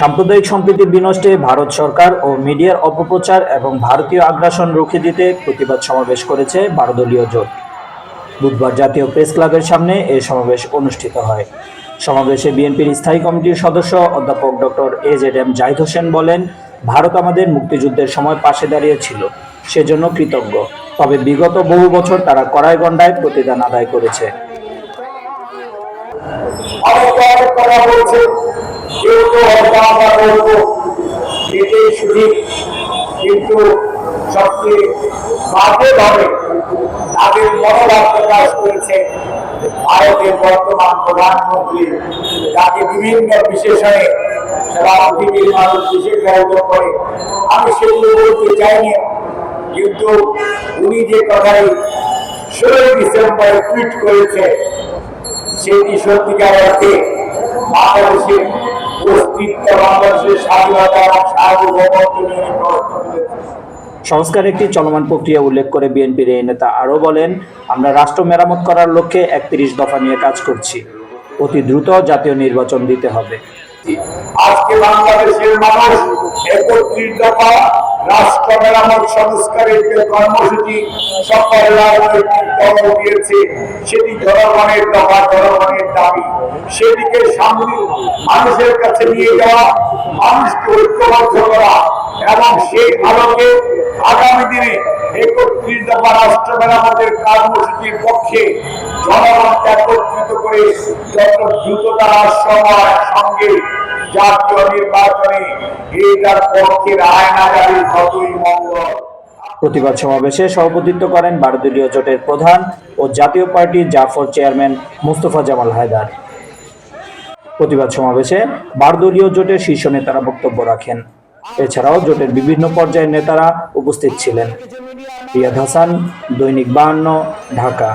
সাম্প্রদায়িক সম্প্রীতি বিনষ্টে ভারত সরকার ও মিডিয়ার অপপ্রচার এবং ভারতীয় আগ্রাসন রুখে দিতে প্রতিবাদ সমাবেশ করেছে বারোদলীয় জোট। বুধবার জাতীয় প্রেস ক্লাবের সামনে এ সমাবেশ অনুষ্ঠিত হয়। সমাবেশে বিএনপির স্থায়ী কমিটির সদস্য অধ্যাপক doctor A Z M Zahid Hossain বলেন, ভারত আমাদের মুক্তিযুদ্ধের সময় পাশে দাঁড়িয়েছিল, সেজন্য কৃতজ্ঞ। তবে বিগত বহু বছর তারা কড়াইগণ্ডায় প্রতিদান আদায় করেছে। কথা বলছে কেউ তো করব। এটাই সুযোগ কিন্তু সবচেয়ে বাজেভাবে তাদের মনোভাব প্রকাশ করেছে ভারতের বর্তমান প্রধানমন্ত্রী। যাকে বিভিন্ন বিশেষণে সারা পৃথিবীর মানুষ বিশেষায়িত করে। আমি সেগুলো বলতে চাইনি কিন্তু উনি যে কথাই ষোলোই ডিসেম্বর টুইট করেছে, সেটি সত্যিকার অর্থে বাংলাদেশের অস্তিত্ব বাংলাদেশের স্বাধীনতা এবং সার্বভৌমত্ব নিয়ে প্রশ্ন তুলেছে সংস্কার একটি চলমান প্রক্রিয়া উল্লেখ করে বিএনপির এই নেতা আরও বলেন আমরা রাষ্ট্র মেরামত করার লক্ষ্যে একত্রিশ দফা নিয়ে কাজ করছি। অতি দ্রুত জাতীয় নির্বাচন দিতে হবে। আজকে বাংলাদেশের মানুষ একত্রিশ দফা রাষ্ট্র মেরামত সংস্কারের যে কর্মসূচি দল দিয়েছে সেটি জনগণের দফা। সেটিকে সামনে মানুষের কাছে নিয়ে যাওয়া, মানুষকে ঐক্যবদ্ধ করা এবং সেই আলোকে আগামী দিনে একত্রিশ দফা রাষ্ট্র মেরামতের কর্মসূচির পক্ষে জনগণকে একত্রিত করে যত দ্রুততার সময় সঙ্গে জাতীয় নির্বাচনে এইটার পক্ষে রায় না যাবে ততই মঙ্গল। প্রতিবাদ সমাবেশে সভাপতিত্ব করেন বারোদলীয় জোটের প্রধান ও জাতীয় পার্টির জাফর চেয়ারম্যান মুস্তফা জামাল হায়দার। প্রতিবাদ সমাবেশে বারদলীয় জোটের শীর্ষ নেতারা বক্তব্য রাখেন। এছাড়াও জোটের বিভিন্ন পর্যায়ের নেতারা উপস্থিত ছিলেন। রিয়াদ হাসান, দৈনিক বাহান্ন ঢাকা।